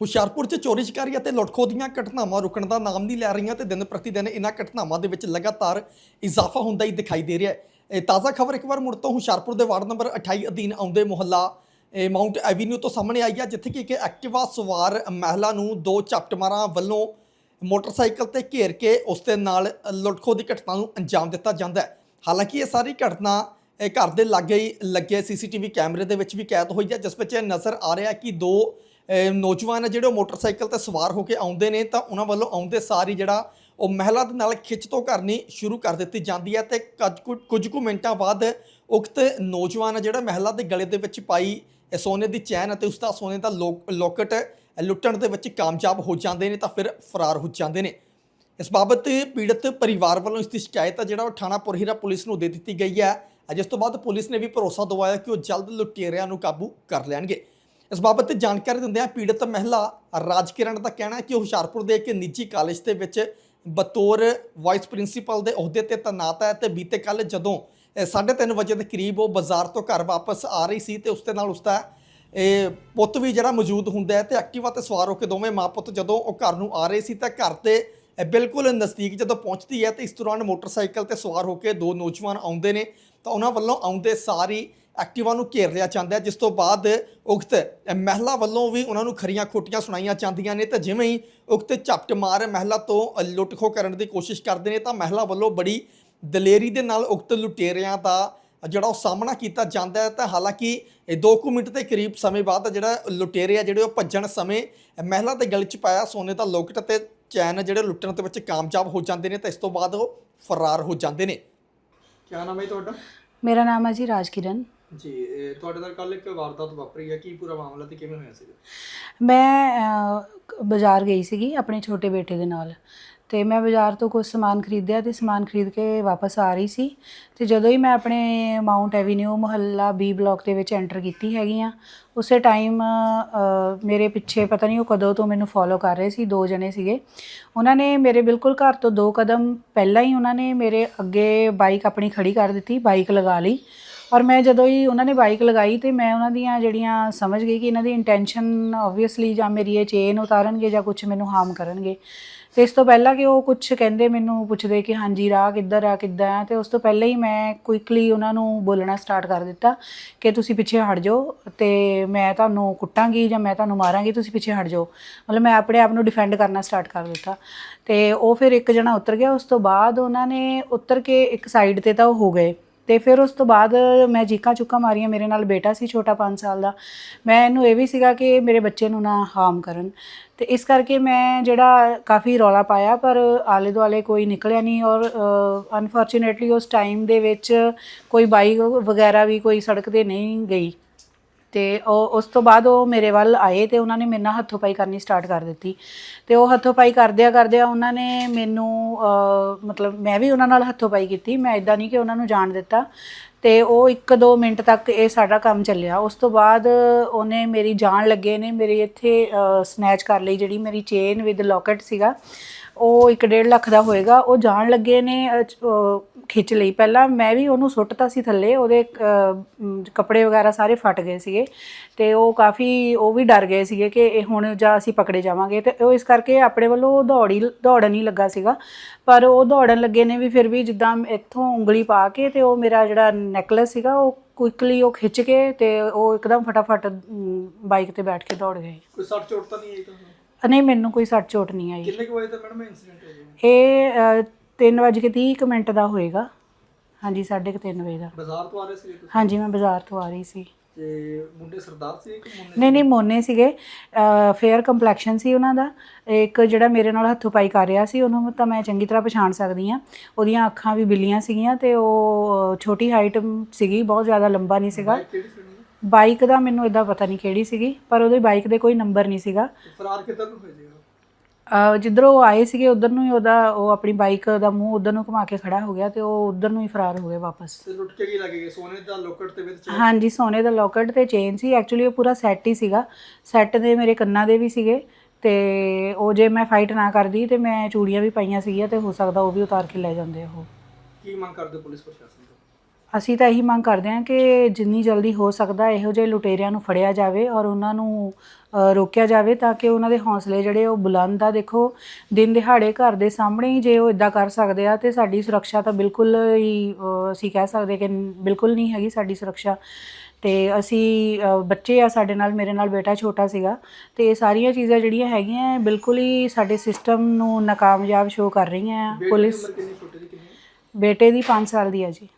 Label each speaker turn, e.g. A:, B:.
A: ਹੁਸ਼ਿਆਰਪੁਰ 'ਚ ਚੋਰੀ ਚਕਾਰੀ ਅਤੇ ਲੁੱਟਖੋ ਦੀਆਂ ਘਟਨਾਵਾਂ ਰੁਕਣ ਦਾ ਨਾਮ ਨਹੀਂ ਲੈ ਰਹੀਆਂ ਤੇ ਦਿਨ ਪ੍ਰਤੀ ਦਿਨ ਇਹਨਾਂ ਘਟਨਾਵਾਂ ਦੇ ਵਿੱਚ ਲਗਾਤਾਰ ਇਜ਼ਾਫਾ ਹੁੰਦਾ ਹੀ ਦਿਖਾਈ ਦੇ ਰਿਹਾ ਹੈ। ਇਹ ਤਾਜ਼ਾ ਖਬਰ ਇੱਕ ਵਾਰ ਮੁੜ ਤੋਂ ਹੁਸ਼ਿਆਰਪੁਰ ਦੇ ਵਾਰਡ ਨੰਬਰ 28 ਅਧੀਨ ਆਉਂਦੇ ਮੁਹੱਲਾ, ਇਹ ਮਾਊਂਟ ਐਵੀਨਿਊ ਤੋਂ ਸਾਹਮਣੇ ਆਈ ਹੈ, ਜਿੱਥੇ ਕਿ ਇੱਕ ਐਕਟਿਵਾ ਸਵਾਰ ਮਹਿਲਾ ਨੂੰ ਦੋ ਝਪਟਮਾਰਾਂ ਵੱਲੋਂ ਮੋਟਰਸਾਈਕਲ ਤੇ ਘੇਰ ਕੇ ਉਸ ਦੇ ਨਾਲ ਲੁੱਟਖੋ ਦੀ ਘਟਨਾ ਨੂੰ ਅੰਜਾਮ ਦਿੱਤਾ ਜਾਂਦਾ ਹੈ। ਹਾਲਾਂਕਿ ਇਹ ਸਾਰੀ ਘਟਨਾ, ਇਹ ਘਰ ਦੇ ਲਾਗੇ ਹੀ ਲੱਗੇ ਸੀਸੀਟੀਵੀ ਕੈਮਰੇ ਦੇ ਵਿੱਚ ਵੀ ਕੈਦ ਹੋਈ ਹੈ, ਜਿਸ ਵਿੱਚ ਇਹ ਨਜ਼ਰ ਆ ਰਿਹਾ ਕਿ ਦੋ ਨੌਜਵਾਨ ਆ ਜਿਹੜੇ ਉਹ ਮੋਟਰਸਾਈਕਲ ਤੇ ਸਵਾਰ ਹੋ ਕੇ ਆਉਂਦੇ ਨੇ ਤਾਂ ਉਹਨਾਂ ਵੱਲੋਂ ਆਉਂਦੇ ਸਾਰ ਹੀ ਜਿਹੜਾ ਉਹ ਮਹਿਲਾ ਦੇ ਨਾਲ ਖਿੱਚ ਤੋਂ ਕਰਨੀ ਸ਼ੁਰੂ ਕਰ ਦਿੱਤੀ ਜਾਂਦੀ ਹੈ ਤੇ ਕੁਝ ਕੁ- ਕੁਝ ਕੁ ਮਿੰਟਾਂ ਬਾਅਦ ਉਕਤ ਨੌਜਵਾਨ ਆ ਜਿਹੜਾ ਮਹਿਲਾ ਦੇ ਗਲੇ ਦੇ ਵਿੱਚ ਪਾਈ ਇਹ ਸੋਨੇ ਦੀ ਚੈਨ ਅਤੇ ਉਸ ਦਾ ਸੋਨੇ ਦਾ ਲੋ- ਲੋਕਟ ਲੁੱਟਣ ਦੇ ਵਿੱਚ ਕਾਮਯਾਬ ਹੋ ਜਾਂਦੇ ਨੇ ਤਾਂ ਫਿਰ ਫਰਾਰ ਹੋ ਜਾਂਦੇ ਨੇ। ਇਸ ਬਾਬਤ ਪੀੜਤ ਪਰਿਵਾਰ ਵੱਲੋਂ ਇਸ ਦੀ ਸ਼ਿਕਾਇਤ ਆ ਜਿਹੜਾ ਉਹ ਥਾਣਾ ਪੁਰਹੀਰਾ ਪੁਲਿਸ ਨੂੰ ਦੇ ਦਿੱਤੀ ਗਈ ਹੈ। ਜਿਸ ਤੋਂ ਬਾਅਦ ਪੁਲਿਸ ਨੇ ਵੀ ਭਰੋਸਾ ਦਿਵਾਇਆ ਕਿ ਉਹ ਜਲਦ ਲੁਟੇਰਿਆਂ ਨੂੰ ਕਾਬੂ ਕਰ ਲੈਣਗੇ। ਇਸ ਬਾਬਤ 'ਤੇ ਜਾਣਕਾਰੀ ਦਿੰਦਿਆਂ ਪੀੜਤ ਮਹਿਲਾ ਰਾਜਕਿਰਨ ਦਾ ਕਹਿਣਾ ਹੈ ਕਿ ਉਹ ਹੁਸ਼ਿਆਰਪੁਰ ਦੇ ਇੱਕ ਨਿੱਜੀ ਕਾਲਜ ਦੇ ਵਿੱਚ ਬਤੌਰ ਵਾਈਸ ਪ੍ਰਿੰਸੀਪਲ ਦੇ ਅਹੁਦੇ ਤੇ ਤੈਨਾਤ ਹੈ ਤੇ ਬੀਤੇ ਕੱਲ ਜਦੋਂ 3:30 ਵਜੇ ਦੇ ਕਰੀਬ ਉਹ ਬਾਜ਼ਾਰ ਤੋਂ ਘਰ ਵਾਪਸ ਆ ਰਹੀ ਸੀ ਤੇ ਉਸ ਦੇ ਨਾਲ ਉਸ ਦਾ ਇਹ ਪੁੱਤ ਵੀ ਜਿਹੜਾ ਮੌਜੂਦ ਹੁੰਦਾ ਹੈ ਤੇ ਐਕਟਿਵਾ ਤੇ ਸਵਾਰ ਹੋ ਕੇ ਦੋਵੇਂ ਮਾਂ ਪੁੱਤ ਜਦੋਂ ਉਹ ਘਰ ਨੂੰ ਆ ਰਹੇ ਸੀ ਤਾਂ ਘਰ ਤੇ ਬਿਲਕੁਲ ਨਜ਼ਦੀਕ ਜਦੋਂ ਪਹੁੰਚਦੀ ਹੈ ਤਾਂ ਇਸ ਦੌਰਾਨ ਮੋਟਰਸਾਈਕਲ ਤੇ ਸਵਾਰ ਹੋ ਕੇ ਦੋ ਨੌਜਵਾਨ ਆਉਂਦੇ ਨੇ, ਤਾਂ ਉਹਨਾਂ ਵੱਲੋਂ ਆਉਂਦੇ ਸਾਰੀ ਐਕਟਿਵਾ ਨੂੰ ਘੇਰ ਲਿਆ ਜਾਂਦਾ ਹੈ, ਜਿਸ ਤੋਂ ਬਾਅਦ ਉਕਤ ਮਹਿਲਾ ਵੱਲੋਂ ਵੀ ਉਹਨਾਂ ਨੂੰ ਖਰੀਆਂ ਖੋਟੀਆਂ ਸੁਣਾਈਆਂ ਜਾਂਦੀਆਂ ਨੇ, ਤੇ ਜਿਵੇਂ ਹੀ ਉਕਤ ਝਪਟ ਮਾਰ ਮਹਿਲਾ ਤੋਂ ਲੁੱਟਖੋ ਕਰਨ ਦੀ ਕੋਸ਼ਿਸ਼ ਕਰਦੇ ਨੇ, ਤਾਂ ਮਹਿਲਾ ਵੱਲੋਂ ਬੜੀ ਦਲੇਰੀ ਦੇ ਨਾਲ ਉਕਤ ਲੁਟੇਰਿਆਂ ਦਾ ਜਿਹੜਾ ਉਹ ਸਾਹਮਣਾ ਕੀਤਾ ਜਾਂਦਾ ਹੈ, ਤਾਂ ਹਾਲਾਂਕਿ ਇਹ 2 ਕੁ ਮਿੰਟ ਦੇ ਕਰੀਬ ਸਮੇਂ ਬਾਅਦ ਜਿਹੜਾ ਲੁਟੇਰੇ ਆ, ਜਿਹੜੇ ਉਹ ਭੱਜਣ ਸਮੇਂ ਮਹਿਲਾ ਦੇ ਗਲ 'ਚ ਪਾਇਆ ਸੋਨੇ ਦਾ ਲੋਕਟ ਤੇ ਚੈਨ ਜਿਹੜੇ ਲੁੱਟਣ ਦੇ ਵਿੱਚ ਕਾਮਯਾਬ ਹੋ ਜਾਂਦੇ ਨੇ ਤਾਂ ਇਸ ਤੋਂ ਬਾਅਦ ਉਹ ਫਰਾਰ ਹੋ ਜਾਂਦੇ ਨੇ। ਕੀ ਨਾਮ ਹੈ ਤੁਹਾਡਾ?
B: ਮੇਰਾ ਨਾਮ ਹੈ ਜੀ ਰਾਜਕਿਰਨ।
A: ਜੀ ਇਹ ਤੁਹਾਡੇ ਨਾਲ ਕੱਲ ਇੱਕ ਵਾਰਦਾਤ ਵਾਪਰੀ ਹੈ ਕੀ ਪੂਰਾ ਮਾਮਲਾ ਤੇ ਕਿਵੇਂ ਹੋਇਆ ਸੀਗਾ?
B: ਮੈਂ ਅਹ, ਬਾਜ਼ਾਰ ਗਈ ਸੀਗੀ ਆਪਣੇ ਛੋਟੇ ਬੇਟੇ ਦੇ ਨਾਲ। ਤੇ ਮੈਂ ਬਾਜ਼ਾਰ ਤੋਂ ਕੁਝ ਸਮਾਨ ਖਰੀਦਿਆ ਤੇ ਸਮਾਨ ਖਰੀਦ ਕੇ ਵਾਪਸ ਆ ਰਹੀ ਸੀ। ਤੇ ਜਦੋਂ ਹੀ ਮੈਂ ਆਪਣੇ ਮਾਊਂਟ ਐਵੀਨਿਊ ਮੁਹੱਲਾ ਬੀ ਬਲਾਕ ਦੇ ਵਿੱਚ ਐਂਟਰ ਕੀਤੀ ਹੈਗੀ ਆ, ਉਸੇ ਟਾਈਮ ਮੇਰੇ ਪਿੱਛੇ ਪਤਾ ਨਹੀਂ ਉਹ ਕਦੋਂ ਤੋਂ ਮੈਨੂੰ ਫੋਲੋ ਕਰ ਰਹੇ ਸੀ, ਦੋ ਜਣੇ ਸੀਗੇ। ਉਹਨਾਂ ਨੇ ਮੇਰੇ ਬਿਲਕੁਲ ਘਰ ਤੋਂ ਦੋ ਕਦਮ ਪਹਿਲਾਂ ਹੀ ਉਹਨਾਂ ਨੇ ਮੇਰੇ ਅੱਗੇ ਬਾਈਕ ਆਪਣੀ ਖੜੀ ਕਰ ਦਿੱਤੀ ਬਾਈਕ ਲਗਾ ਲਈ। ਔਰ ਮੈਂ ਜਦੋਂ ਹੀ ਉਹਨਾਂ ਨੇ ਬਾਈਕ ਲਗਾਈ ਤੇ ਮੈਂ ਉਹਨਾਂ ਦੀਆਂ ਜਿਹੜੀਆਂ ਸਮਝ ਗਈ ਕਿ ਇਹਨਾਂ ਦੀ ਇੰਟੈਂਸ਼ਨ ਆਬਵੀਅਸਲੀ ਜਾਂ ਮੇਰੀ ਇਹ ਚੇਨ ਉਤਾਰਨਗੇ ਜਾਂ ਕੁਝ ਮੈਨੂੰ ਹਾਰਮ ਕਰਨਗੇ। ਤੇ ਇਸ ਤੋਂ ਪਹਿਲਾਂ ਕਿ ਉਹ ਕੁਝ ਕਹਿੰਦੇ ਮੈਨੂੰ ਪੁੱਛਦੇ ਕਿ ਹਾਂਜੀ, ਰਾਹ ਕਿੱਧਰ ਆ, ਕਿੱਦਾਂ ਆ? ਤੇ ਉਸ ਤੋਂ ਪਹਿਲਾਂ ਹੀ ਮੈਂ ਕੁਇਕਲੀ ਉਹਨਾਂ ਨੂੰ ਬੋਲਣਾ ਸਟਾਰਟ ਕਰ ਦਿੱਤਾ ਕਿ ਤੁਸੀਂ ਪਿੱਛੇ ਹਟ ਜਾਓ ਤੇ ਮੈਂ ਤੁਹਾਨੂੰ ਕੁੱਟਾਂਗੀ ਜਾਂ ਮੈਂ ਤੁਹਾਨੂੰ ਮਾਰਾਂਗੀ, ਤੁਸੀਂ ਪਿੱਛੇ ਹਟ ਜਾਓ। ਮਤਲਬ ਮੈਂ ਆਪਣੇ ਆਪ ਨੂੰ ਡਿਫੈਂਡ ਕਰਨਾ ਸਟਾਰਟ ਕਰ ਦਿੱਤਾ। ਤੇ ਉਹ ਫਿਰ ਇੱਕ ਜਣਾ ਉਤਰ ਗਿਆ, ਉਸ ਤੋਂ ਬਾਅਦ ਉਹਨਾਂ ਨੇ ਉਤਰ ਕੇ ਇੱਕ ਸਾਈਡ ਤੇ ਤਾਂ ਉਹ ਹੋ ਗਏ। ਤੇ ਫਿਰ ਉਸ ਤੋਂ ਬਾਅਦ ਮੈਂ ਚੀਕਾਂ ਚੁੱਕਾਂ ਮਾਰੀਆਂ, ਮੇਰੇ ਨਾਲ ਬੇਟਾ ਸੀ ਛੋਟਾ 5 ਸਾਲ ਦਾ। ਮੈਂ ਇਹਨੂੰ ਇਹ ਵੀ ਸੀਗਾ ਕਿ ਮੇਰੇ ਬੱਚੇ ਨੂੰ ਨਾ ਹਾਰਮ ਕਰਨ। ਤੇ ਇਸ ਕਰਕੇ ਮੈਂ ਜਿਹੜਾ ਕਾਫੀ ਰੌਲਾ ਪਾਇਆ, ਪਰ ਆਲੇ ਦੁਆਲੇ ਕੋਈ ਨਿਕਲਿਆ ਨਹੀਂ ਔਰ ਅਨਫੋਰਚੂਨੇਟਲੀ ਉਸ ਟਾਈਮ ਦੇ ਵਿੱਚ ਕੋਈ ਬਾਈਕ ਵਗੈਰਾ ਵੀ ਕੋਈ ਸੜਕ ਤੇ ਨਹੀਂ ਗਈ। ਤੇ ਉਹ ਉਸ ਤੋਂ ਬਾਅਦ ਉਹ ਮੇਰੇ ਵੱਲ ਆਏ ਤੇ ਉਹਨਾਂ ਨੇ ਮੇਰੇ ਨਾਲ ਹੱਥੋਂ ਪਾਈ ਕਰਨੀ ਸਟਾਰਟ ਕਰ ਦਿੱਤੀ। ਤੇ ਉਹ ਹੱਥੋਂ ਪਾਈ ਕਰਦਿਆਂ ਕਰਦਿਆਂ ਉਹਨਾਂ ਨੇ ਮੈਨੂੰ ਮਤਲਬ ਮੈਂ ਵੀ ਉਹਨਾਂ ਨਾਲ ਹੱਥੋਂ ਪਾਈ ਕੀਤੀ। ਮੈਂ ਇਦਾਂ ਨਹੀਂ ਕਿ ਉਹਨਾਂ ਨੂੰ ਜਾਣ ਦਿੱਤਾ। ਤੇ ਉਹ 1-2 ਮਿੰਟ ਤੱਕ ਇਹ ਸਾਡਾ ਕੰਮ ਚੱਲਿਆ। ਉਸ ਤੋਂ ਬਾਅਦ ਉਹਨੇ ਮੇਰੀ ਜਾਣ ਲੱਗੇ ਨੇ, ਮੇਰੀ ਇੱਥੇ ਸਨੈਚ ਕਰ ਲਈ ਜਿਹੜੀ ਮੇਰੀ ਚੇਨ ਵਿਦ ਲੋਕਟ ਸੀਗਾ। ਉਹ 1.5 ਲੱਖ ਦਾ ਹੋਏਗਾ। ਉਹ ਜਾਣ ਲੱਗੇ ਨੇ ਖਿੱਚ ਲਈ। ਪਹਿਲਾਂ ਮੈਂ ਵੀ ਉਹਨੂੰ ਸੁੱਟਤਾ ਸੀ ਥੱਲੇ। ਉਹਦੇ ਕੱਪੜੇ ਵਗੈਰਾ ਸਾਰੇ ਫਟ ਗਏ ਸੀਗੇ। ਤੇ ਉਹ ਕਾਫੀ, ਉਹ ਵੀ ਡਰ ਗਏ ਸੀਗੇ ਕਿ ਇਹ ਹੁਣ ਜਾਂ ਅਸੀਂ ਪਕੜੇ ਜਾਵਾਂਗੇ। ਤੇ ਉਹ ਇਸ ਕਰਕੇ ਆਪਣੇ ਵੱਲੋਂ ਉਹ ਦੌੜੀ, ਦੌੜਨ ਹੀ ਲੱਗਾ ਸੀਗਾ। ਪਰ ਉਹ ਦੌੜਨ ਲੱਗੇ ਨੇ ਵੀ ਫਿਰ ਵੀ ਜਿੱਦਾਂ ਇੱਥੋਂ ਉਂਗਲੀ ਪਾ ਕੇ ਤੇ ਉਹ ਮੇਰਾ ਜਿਹੜਾ ਨੈਕਲੇਸ ਸੀਗਾ ਉਹ ਕੁਇਕਲੀ ਉਹ ਖਿੱਚ ਕੇ ਤੇ ਉਹ ਇੱਕਦਮ ਫਟਾਫਟ ਬਾਈਕ ਤੇ ਬੈਠ ਕੇ ਦੌੜ ਗਏ।
A: ਕੋਈ ਸੱਟ ਚੋਟ ਤਾਂ ਨਹੀਂ ਆਈ ਤੁਹਾਨੂੰ?
B: ਨਹੀਂ ਮੈਨੂੰ ਕੋਈ ਸੱਟ ਚੋਟ ਨਹੀਂ ਆਈ।
A: ਕਿੰਨੇ ਕੁ ਵਜੇ ਤੱਕ ਮੈਡਮ ਇਨਸੀਡੈਂਟ ਹੋ ਗਿਆ
B: ਇਹ 3:30 ਮਿੰਟ ਦਾ ਹੋਏਗਾ। ਹਾਂਜੀ 3:30 ਵਜੇ ਦਾ।
A: ਬਾਜ਼ਾਰ ਤੋਂ ਆ ਰਹੇ ਸੀ ਤੁਸੀਂ?
B: ਹਾਂਜੀ ਮੈਂ ਬਾਜ਼ਾਰ ਤੋਂ ਆ ਰਹੀ ਸੀ।
A: ਤੇ ਮੁੰਡੇ ਸਰਦਾਰ ਸੀ ਕਿ ਮੁੰਡੇ
B: ਨਹੀਂ ਨਹੀਂ ਮੋਨੇ ਸੀਗੇ। ਫੇਅਰ ਕੰਪਲੈਕਸ਼ਨ ਸੀ ਉਹਨਾਂ ਦਾ। ਇੱਕ ਜਿਹੜਾ ਮੇਰੇ ਨਾਲ ਹੱਥੋਂ ਪਾਈ ਕਰ ਰਿਹਾ ਸੀ ਉਹਨੂੰ ਤਾਂ ਮੈਂ ਚੰਗੀ ਤਰ੍ਹਾਂ ਪਛਾਣ ਸਕਦੀ ਆ ਉਹਦੀਆਂ ਅੱਖਾਂ ਵੀ ਬਿੱਲੀਆਂ ਸੀਗੀਆਂ ਤੇ ਉਹ ਛੋਟੀ ਹਾਈਟ ਸੀਗੀ ਬਹੁਤ ਜ਼ਿਆਦਾ ਲੰਬਾ ਨਹੀਂ ਸੀਗਾ।
A: ਕਿਹੜੀ ਸੀ?
B: ਬਾਈਕ ਦਾ ਮੈਨੂੰ ਇਦਾਂ ਪਤਾ ਨਹੀਂ ਕਿਹੜੀ ਸੀਗੀ ਪਰ ਉਹਦੇ ਬਾਈਕ ਦੇ ਕੋਈ ਨੰਬਰ ਨਹੀਂ ਸੀਗਾ।
A: ਤੇ ਫਰਾਰ ਕਿੱਧਰ ਨੂੰ ਸੀਗਾ
B: ਅਹ ਜਿੱਧਰੋਂ ਉਹ ਆਏ ਸੀਗੇ ਉਧਰ ਨੂੰ ਹੀ ਉਹਦਾ ਉਹ ਆਪਣੀ ਬਾਈਕ ਦਾ ਮੂੰਹ ਉਧਰ ਨੂੰ ਘੁਮਾ ਕੇ ਖੜਾ ਹੋ ਗਿਆ ਤੇ ਉਹ ਉਧਰ ਨੂੰ ਹੀ ਫਰਾਰ ਹੋ ਗਏ ਵਾਪਸ।
A: ਤੇ ਲੁੱਟ ਕੇ ਕੀ ਲੱਗੇ ਸੋਨੇ ਦਾ ਲੋਕਟ ਤੇ ਵਿੱਚ
B: ਹਾਂਜੀ ਸੋਨੇ ਦਾ ਲੋਕਟ ਤੇ ਚੇਨ ਸੀ। ਐਕਚੁਅਲੀ ਉਹ ਪੂਰਾ ਸੈੱਟ ਹੀ ਸੀਗਾ। ਸੈੱਟ ਦੇ ਮੇਰੇ ਕੰਨਾਂ ਦੇ ਵੀ ਸੀਗੇ ਤੇ ਉਹ ਜੇ ਮੈਂ ਫਾਈਟ ਨਾ ਕਰਦੀ ਤੇ ਮੈਂ ਚੂੜੀਆਂ ਵੀ ਪਾਈਆਂ ਸੀਗੀਆਂ ਤੇ ਹੋ ਸਕਦਾ ਉਹ ਵੀ ਉਤਾਰ ਕੇ ਲੈ ਜਾਂਦੇ ਉਹ।
A: ਕੀ ਮੰਗ ਕਰਦੇ ਪੁਲਿਸ ਪ੍ਰਸ਼ਾਸਨ
B: ਅਸੀਂ ਤਾਂ ਇਹੀ ਮੰਗ ਕਰਦੇ ਹਾਂ ਕਿ ਜਿੰਨੀ ਜਲਦੀ ਹੋ ਸਕਦਾ ਇਹੋ ਜਿਹੇ ਲੁਟੇਰਿਆਂ ਨੂੰ ਫੜਿਆ ਜਾਵੇ ਔਰ ਉਹਨਾਂ ਨੂੰ ਅ, ਰੋਕਿਆ ਜਾਵੇ ਤਾਂ ਕਿ ਉਹਨਾਂ ਦੇ ਹੌਸਲੇ ਜਿਹੜੇ ਉਹ ਬੁਲੰਦ ਆ। ਦੇਖੋ ਦਿਨ ਦਿਹਾੜੇ ਘਰ ਦੇ ਸਾਹਮਣੇ ਹੀ ਜੇ ਉਹ ਇਦਾਂ ਕਰ ਸਕਦੇ ਆ ਤੇ ਸਾਡੀ ਸੁਰੱਖਿਆ ਤਾਂ ਬਿਲਕੁਲ ਹੀ ਅ, ਅਸੀਂ ਕਹਿ ਸਕਦੇ ਕਿ ਬਿਲਕੁਲ ਨਹੀਂ ਹੈਗੀ ਸਾਡੀ ਸੁਰੱਖਿਆ। ਤੇ ਅਸੀਂ ਅ, ਬੱਚੇ ਆ ਸਾਡੇ ਨਾਲ ਮੇਰੇ ਨਾਲ ਬੇਟਾ ਛੋਟਾ ਸੀਗਾ ਤੇ ਇਹ ਸਾਰੀਆਂ ਚੀਜ਼ਾਂ ਜਿਹੜੀਆਂ ਹੈਗੀਆਂ ਬਿਲਕੁਲ ਹੀ ਸਾਡੇ ਸਿਸਟਮ ਨੂੰ ਨਾਕਾਮਯਾਬ ਸ਼ੋ ਕਰ ਰਹੀਆਂ ਆ। ਪੁਲਿਸ ਬੇਟੇ ਦੀ 5 ਸਾਲ ਦੀ ਹੈ ਜੀ।